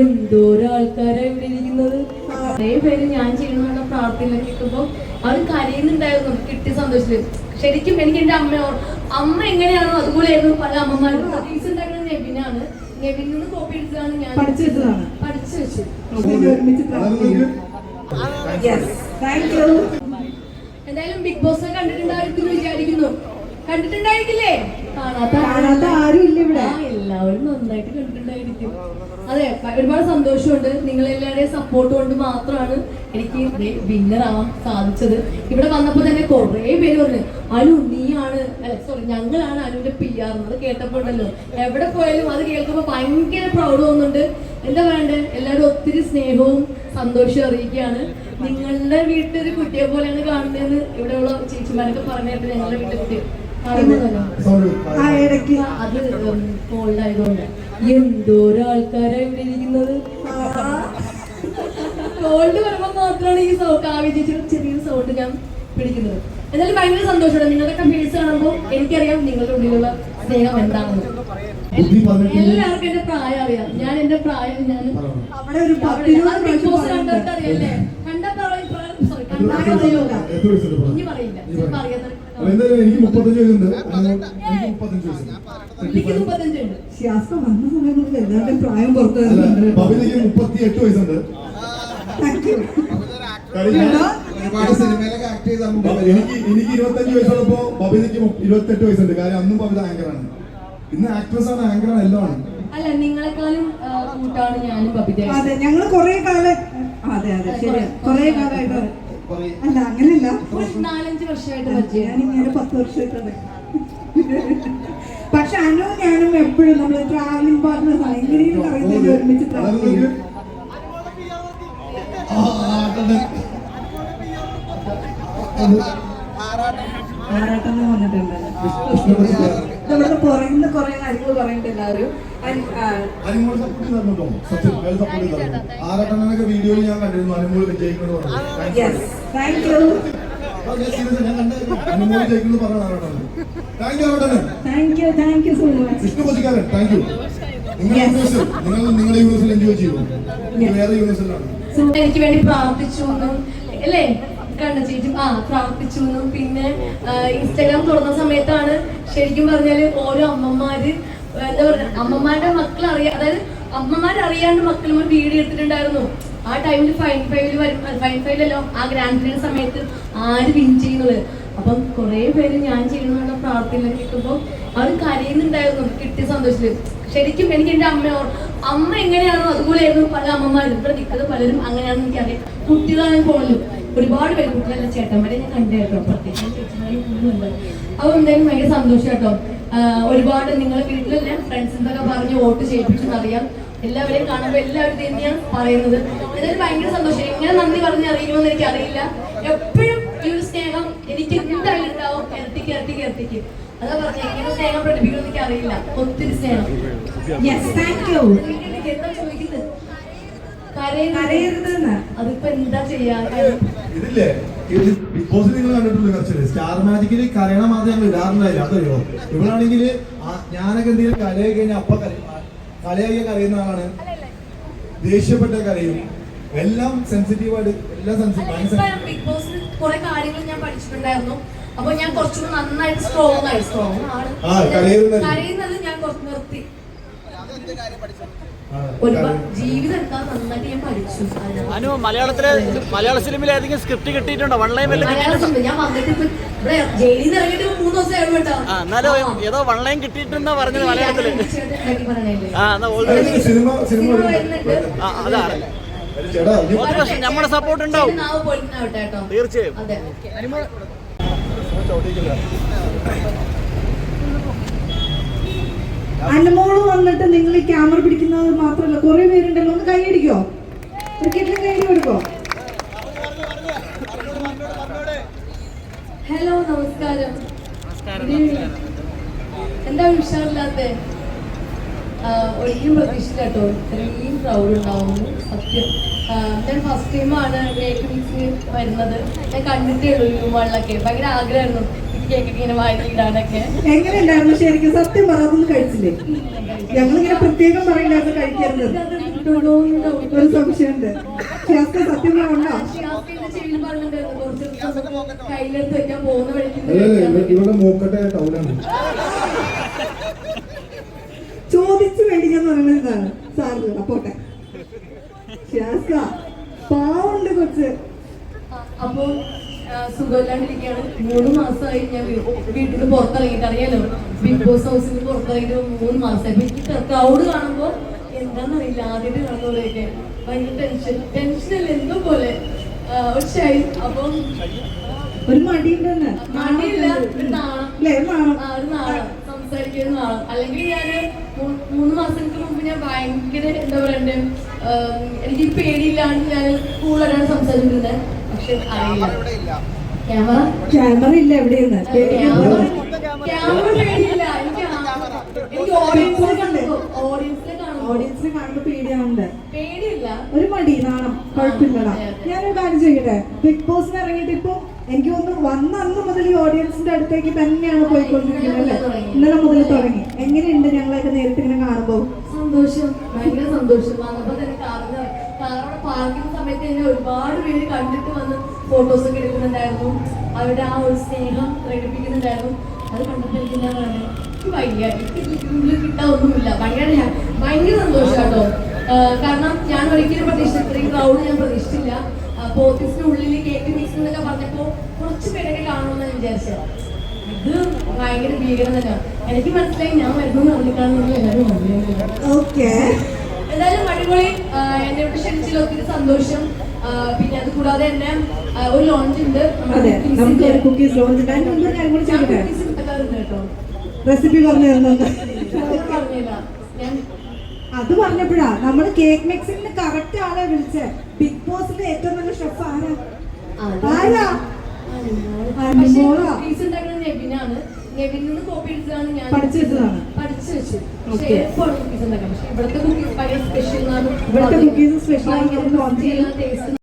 എന്തോരാൾക്കാരാ ഇവിടെ ഇരിക്കുന്നത് കുറേ പേര് ഞാൻ ചെയ്യുന്നുള്ള പ്രാർത്ഥന കേൾക്കുമ്പോൾ അവർ കരയുന്നുണ്ടായിരുന്നു. കിട്ടിയ സന്തോഷത്തിൽ ശരിക്കും എനിക്ക് എന്റെ അമ്മ അമ്മ എങ്ങനെയാണോ അതുപോലെയായിരുന്നു പല അമ്മമാരും. ടീച്ചർ ഉണ്ടാക്കുന്നത് നെബിനാണ് നെബിനിൽ നിന്ന് കോപ്പി എടുത്തതാണ് ഞാൻ. പഠിച്ചു പഠിച്ചു വെച്ചു. എന്തായാലും ബിഗ് ബോസ് കണ്ടിട്ടുണ്ടായിരിക്കുന്നു വിചാരിക്കുന്നു. കണ്ടിട്ടുണ്ടായിരിക്കില്ലേ? കാണാത്ത കാണാത്ത ആരും ഇല്ല ഇവിടെ ആ, എല്ലാവരും നന്നായിട്ട് കണ്ടിട്ടുണ്ടായിരിക്കും അതെ ഒരുപാട് സന്തോഷമുണ്ട്. നിങ്ങൾ എല്ലാവരുടെയും സപ്പോർട്ട് കൊണ്ട് മാത്രമാണ് എനിക്ക് വിന്നർ ആവാൻ സാധിച്ചത്. ഇവിടെ വന്നപ്പോൾ തന്നെ കുറേ പേര് പറഞ്ഞു അനു നീയാണ്. സോറി ഞങ്ങളാണ് അനുവിന്റെ പി ആർ അത് കേട്ടപ്പോണ്ടല്ലോ. എവിടെ പോയാലും അത് കേൾക്കുമ്പോൾ ഭയങ്കര പ്രൗഡ് തോന്നുന്നുണ്ട്. എന്താ പറയണ്ടേ? എല്ലാവരും ഒത്തിരി സ്നേഹവും സന്തോഷവും അറിയിക്കുകയാണ്. നിങ്ങളുടെ വീട്ടിലൊരു കുട്ടിയെ പോലെയാണ് കാണുന്നതെന്ന് ഇവിടെയുള്ള ചേച്ചിമാരൊക്കെ പറഞ്ഞിട്ട് ഞങ്ങളുടെ വീട്ടിലെ കുട്ടി. അത് കോൾഡ് ആയതുകൊണ്ട്. എന്തോരാൾക്കാരാ ഇവിടെ ഇരിക്കുന്നത്? കോൾഡ് വരുമ്പോൾ മാത്രമാണ് ഈ ആവിച്ചിട്ട് ചെറിയൊരു സൗണ്ട് ഞാൻ പിടിക്കുന്നത്. എന്നാലും ഭയങ്കര സന്തോഷമാണ്. നിങ്ങളുടെ ഫേസ് കാണുമ്പോൾ എനിക്കറിയാം നിങ്ങളുടെ ഉള്ളിലുള്ള സ്നേഹം എന്താണെന്ന്. എല്ലാവർക്കും എന്റെ പ്രായം അറിയാം. ഞാൻ എന്റെ പ്രായം ഞാൻ അവിടെ ഒരു അവിടെ പത്തിരുപത് എനിക്ക് മുപ്പത്തഞ്ച് വയസ്സുണ്ട് എനിക്ക് മുപ്പത്തഞ്ച് വയസ്സുണ്ട്. ബബിതയ്ക്ക് മുപ്പത്തി എട്ട് വയസ്സുണ്ട് എനിക്ക് എനിക്ക് ഇരുപത്തഞ്ച് വയസ്സുള്ളപ്പോ ബബിതയ്ക്ക് ഇരുപത്തെട്ട് വയസ്സുണ്ട്. കാര്യം അന്നും ബബിത ആങ്കറാണ്. ഇന്ന് ആക്ട്രസ് ആണ് ആങ്കറാണ് എല്ലാം ആണ്. അല്ല നിങ്ങളെക്കാളും കൂട്ടാണ് ഞാനും ബബിത അതെ ഞങ്ങൾ കൊറേ കാലം അതെ അതെ ശരി കൊറേ കാലമായിട്ട് അല്ല അങ്ങനെയല്ല. നാലഞ്ച് വർഷമായിട്ട് ഞാൻ ഇങ്ങനെ പത്ത് വർഷമായിട്ടുണ്ട് പക്ഷെ അനു ഞാനും എപ്പോഴും നമ്മൾ ട്രാവലിംഗ് പാർട്ട്നേഴ്സ് ആണ്. എങ്ങനെയും പറയുന്നത് ഒരുമിച്ച് ട്രാവൽ ചെയ്യും ആറാട്ടെന്ന് വന്നിട്ടുണ്ട് നമ്മുടെ പുറകിന്ന് കുറെ കാര്യങ്ങൾ പറയുന്നുണ്ട് എല്ലാവരും അനുമോൾ സപ്പോർട്ട് തന്നിട്ടോ സത്യം അയാൾ സപ്പോർട്ട് തന്നു ആറാട്ടണ്ണനൊക്കെ വീഡിയോയിൽ ഞാൻ കണ്ടിരുന്നു അനുമോൾ വിജയിക്കുന്നത് അനുമോൾ ജയിക്കുന്നത് പറഞ്ഞ Arattannan thank you Arattannan Thank you, thank you so much. Vishnu കൊച്ചിക്കാരൻ thank you നിങ്ങൾ Yes. യൂണിവേഴ്സിൽ നിങ്ങൾ നിങ്ങളുടെ യൂണിവേഴ്സിൽ എൻജോയ് ചെയ്യൂ നിങ്ങൾ വേറെ യൂണിവേഴ്സിലാണ് So, എനിക്ക് വേണ്ടി പ്രാർത്ഥിച്ചു അല്ലേ? കണ്ട ചേച്ചി? ആ പ്രാർത്ഥിച്ചു പിന്നെ ഇൻസ്റ്റാഗ്രാം തുറന്ന സമയത്താണ് ശരിക്കും പറഞ്ഞാൽ ഓരോ അമ്മമാര് എന്താ പറയുക അമ്മമാരുടെ മക്കൾ അറിയാ അതായത് അമ്മമാരറിയാണ്ട് മക്കൾ ഒരു വീഡിയോ എടുത്തിട്ടുണ്ടായിരുന്നു. ആ ടൈമിൽ ഫൈൻ ഫൈവിൽ ഫൈൻ ഫൈവിലല്ലോ ആ ഗ്രാൻഡ് ഫിനാലെ സമയത്ത് ആര് വിൻ ചെയ്യുന്നത്? അപ്പം കുറെ പേര് ഞാൻ ചെയ്യുന്നുള്ള പ്രാർത്ഥന കേൾക്കുമ്പോൾ അവർ കരയുന്നുണ്ടായിരുന്നു കിട്ടിയ സന്തോഷത്തിൽ ശരിക്കും എനിക്ക് എന്റെ അമ്മ അമ്മ എങ്ങനെയാണോ അതുപോലെയായിരുന്നു പല അമ്മമാരും. ഇവിടെ നിൽക്കുന്നത് പലരും അങ്ങനെയാണെന്ന് എനിക്കറിയാം. കുട്ടികളാണ് ഫോണിലും ഒരുപാട് പേര് കുട്ടികളല്ല ചേട്ടന്മാരെ ഞാൻ കണ്ടു കേട്ടോ. പ്രത്യേകിച്ച് ഒന്നുമില്ല. അപ്പോൾ എന്തായാലും ഭയങ്കര സന്തോഷം കേട്ടോ. ഒരുപാട് നിങ്ങളെ ഫ്രണ്ട്സ് എന്നൊക്കെ പറഞ്ഞ് വോട്ട് ചെയ്യിപ്പിച്ചെന്നറിയാം എല്ലാവരെയും കാണുമ്പോൾ എല്ലാവരും തന്നെയാണ് പറയുന്നത്. ഇതൊരു ഭയങ്കര സന്തോഷം. എങ്ങനെ നന്ദി പറഞ്ഞ് അറിയിക്കുമെന്ന് എനിക്ക് അറിയില്ല എപ്പോഴും ഈ ഒരു സ്നേഹം എനിക്ക് എന്തായാലും ഉണ്ടാവും. ഇരട്ടിക്ക് ഇരട്ടിക്ക് ഇരട്ടിക്ക് അതാ പറഞ്ഞു എങ്ങനെ സ്നേഹം പ്രകടിപ്പിക്കുമെന്ന് എനിക്ക് അറിയില്ല ഒത്തിരി സ്നേഹം. എന്താ ചോദിക്കുന്നത്? കരയരുതെന്ന്. അതിപ്പോ എന്താ ചെയ്യാ? ഇതില്ലേ? ഇത് ബിഗ് ബോസ് നിങ്ങൾ കണ്ടിട്ടുണ്ട് കുറച്ചല്ലേ സ്റ്റാർ മാജിക്കിൽ കരയണ മാത്രമേ ഞങ്ങൾ ഇടാറുണ്ടായില്ല. അതറിയോ? ഇവളാണെങ്കിൽ ഞാനൊക്കെ എന്തെങ്കിലും കലയൊക്കെ കഴിഞ്ഞാൽ അപ്പ കലയൊക്കെ കരയുന്ന ആളാണ്. ദേഷ്യപ്പെട്ട കരയും. എല്ലാം സെൻസിറ്റീവ് ആയിട്ട് എല്ലാം സെൻസിറ്റീവ് ബിഗ് ബോസിൽ കുറെ കാര്യങ്ങൾ ഞാൻ പഠിച്ചിട്ടുണ്ടായിരുന്നു. അപ്പൊ ഞാൻ കുറച്ചുകൂടി നന്നായിട്ട് സ്ട്രോങ് ആയി. സ്ട്രോങ് ആണ്. കരയുന്നത് ഞാൻ കുറച്ച് നിർത്തി. അനു മലയാളത്തിലെ മലയാള സിനിമയിൽ ഏതെങ്കിലും സ്ക്രിപ്റ്റ് കിട്ടിയിട്ടുണ്ടോ? വൺ ലൈൻ എന്നാലും ഏതോ വൺ ലൈൻ കിട്ടിയിട്ടുണ്ടെന്നാ പറഞ്ഞത് മലയാളത്തിൽ. ആ എന്നാ നമ്മുടെ സപ്പോർട്ട് ഉണ്ടാവും. തീർച്ചയായും. അതെ. അനുമോൾ വന്നിട്ട് നിങ്ങൾ ഈ ക്യാമറ പിടിക്കുന്നത് മാത്രമല്ല കുറെ പേരുണ്ടല്ലോ ഒന്ന് കൈയടിക്കോ ക്രിക്കറ്റിൽ കൈയടി കൊടുക്കോ? ഹലോ നമസ്കാരം. എന്താ ഉഷാറില്ലാത്ത? ഒരിക്കലും പ്രതീക്ഷിച്ചില്ല കേട്ടോ ഇത്രയും പ്രൗഡ് ഉണ്ടാവുന്നു സത്യം. ഞാൻ ഫസ്റ്റ് ടൈമാണ് വരുന്നത്. ഞാൻ കണ്ടിട്ടേ ഉള്ളൂ യൂമാളിലൊക്കെ ഭയങ്കര ആഗ്രഹമായിരുന്നു. എങ്ങനെയുണ്ടായിരുന്നു ശരിക്കും? സത്യം പറയാതൊന്നും കഴിച്ചില്ലേ? ഞങ്ങളിങ്ങനെ പ്രത്യേകം പറയില്ലായിരുന്നു കഴിക്കരുത്. ഒരു സംശയമുണ്ട്. ശാസ്ത്ര സത്യം പറഞ്ഞോ ടൗലാണ് ചോദിച്ചു മേടിക്കാന്ന് പറയുന്നത് ഇതാണ് സാറിന് അപ്പോട്ടെ ശാസ്ത്ര പാവുണ്ട് കൊച്ച്. അപ്പൊ സുഖമില്ലാണ്ടിരിക്കുകയാണ്. മൂന്ന് മാസമായി ഞാൻ വീട്ടിൽ നിന്ന് പുറത്തിറങ്ങിയിട്ട് അറിയാലോ? ബിഗ് ബോസ് ഹൗസിൽ നിന്ന് പുറത്തിറങ്ങിയിട്ട് മൂന്ന് മാസമായി. ക്രൗഡ് കാണുമ്പോൾ എന്താണെന്നറിയില്ല ആദ്യമായിട്ട് കാണുന്നവരെയൊക്കെ ഭയങ്കര ടെൻഷൻ ടെൻഷനല്ല എന്തോ പോലെ. ഒരു അപ്പം ഒരു മടിയുണ്ടെന്ന്. മടിയില്ല ഒരു നാണം. ഒരു സംസാരിക്കുന്ന നാളം അല്ലെങ്കിൽ ഞാൻ മൂന്ന് മാസങ്ങൾക്ക് മുമ്പ് ഞാൻ ഭയങ്കര എന്താ പറയണ്ടേ എനിക്ക് പേടിയില്ലാണ്ട് ഞാൻ കൂടുതലാണ് സംസാരിച്ചിരുന്നത് പക്ഷെ അറിയില്ല. ക്യാമറ? ക്യാമറ ഇല്ല എവിടെയെന്ന് ഓഡിയൻസിനെ കാണുമ്പോ പേടിയാവുണ്ട്? ഒരു മടി നാണം കുഴപ്പമില്ലടാ. ഞാനൊരു കാര്യം ചെയ്യട്ടെ? ബിഗ് ബോസിന് ഇറങ്ങിയിട്ട് ഇപ്പൊ എനിക്ക് തോന്നുന്നു വന്ന അന്ന് മുതൽ ഈ ഓഡിയൻസിന്റെ അടുത്തേക്ക് തന്നെയാണ് പോയിക്കൊണ്ടിരിക്കുന്നത് അല്ലേ? ഇന്നലെ മുതൽ തുടങ്ങി എങ്ങനെയുണ്ട് ഞങ്ങളൊക്കെ നേരിട്ട് ഇങ്ങനെ കാണുമ്പോ സന്തോഷം ഭയങ്കര സന്തോഷം വന്നപ്പോ തന്നെ കാറിന് കാറവിടെ പാർക്കുന്ന സമയത്ത് തന്നെ ഒരുപാട് പേര് കണ്ടിട്ട് വന്ന് ഫോട്ടോസ് ഒക്കെ എടുക്കുന്നുണ്ടായിരുന്നു. അവരുടെ ആ ഒരു സ്നേഹം പ്രകടിപ്പിക്കുന്നുണ്ടായിരുന്നു. അത് കണ്ടപ്പോ എനിക്ക് എന്താ പറയുക എനിക്ക് വയ്യ എനിക്ക് ഒന്നുമില്ല. ഭയങ്കര ഭയങ്കര സന്തോഷമാട്ടോ കാരണം ഞാൻ ഒരിക്കലും പ്രതീക്ഷിച്ച ഇത്രയും ക്രൗഡ് ഞാൻ പ്രതീക്ഷിച്ചില്ല. പോത്തീസിന്റെ ഉള്ളിൽ കേക്ക് മിക്സ് എന്നൊക്കെ പറഞ്ഞപ്പോ കുറച്ച് പേരൊക്കെ കാണുമെന്ന് ഞാൻ വിചാരിച്ചത്. ഇത് ഭയങ്കര ഭീകരം തന്നെയാണ് എനിക്ക് മനസ്സിലായി ഞാൻ വരുന്നു പറഞ്ഞിട്ടാണെന്ന് എല്ലാവരും ഓക്കെ എന്തായാലും അടിപൊളി എന്നെ ഇവിടെ ക്ഷണിച്ചതിൽ ഒത്തിരി സന്തോഷം. പിന്നെ അത് കൂടാതെ തന്നെ ഒരു ലോഞ്ച് ഉണ്ട് കുക്കീസ് ലോഞ്ച് കേട്ടോ. റെസിപ്പി പറഞ്ഞു അത് പറഞ്ഞപ്പോഴാ നമ്മൾ കേക്ക് മിക്സിംഗിന് കറക്റ്റ് ആളെ വിളിച്ചേ. ബിഗ് ബോസിന്റെ ഏറ്റവും നല്ല ഷെഫ് ആരാ? ആരാ? പക്ഷേ കോപ്പി എടുത്തതാണ് ഞാൻ പഠിച്ചു വെച്ചതാണ്? പഠിച്ചു വെച്ചു പക്ഷേ ഇവിടുത്തെ കുക്കീസ് ഭയങ്കര സ്പെഷ്യൽ ഇവിടുത്തെ നമുക്ക് ടേസ്റ്റ്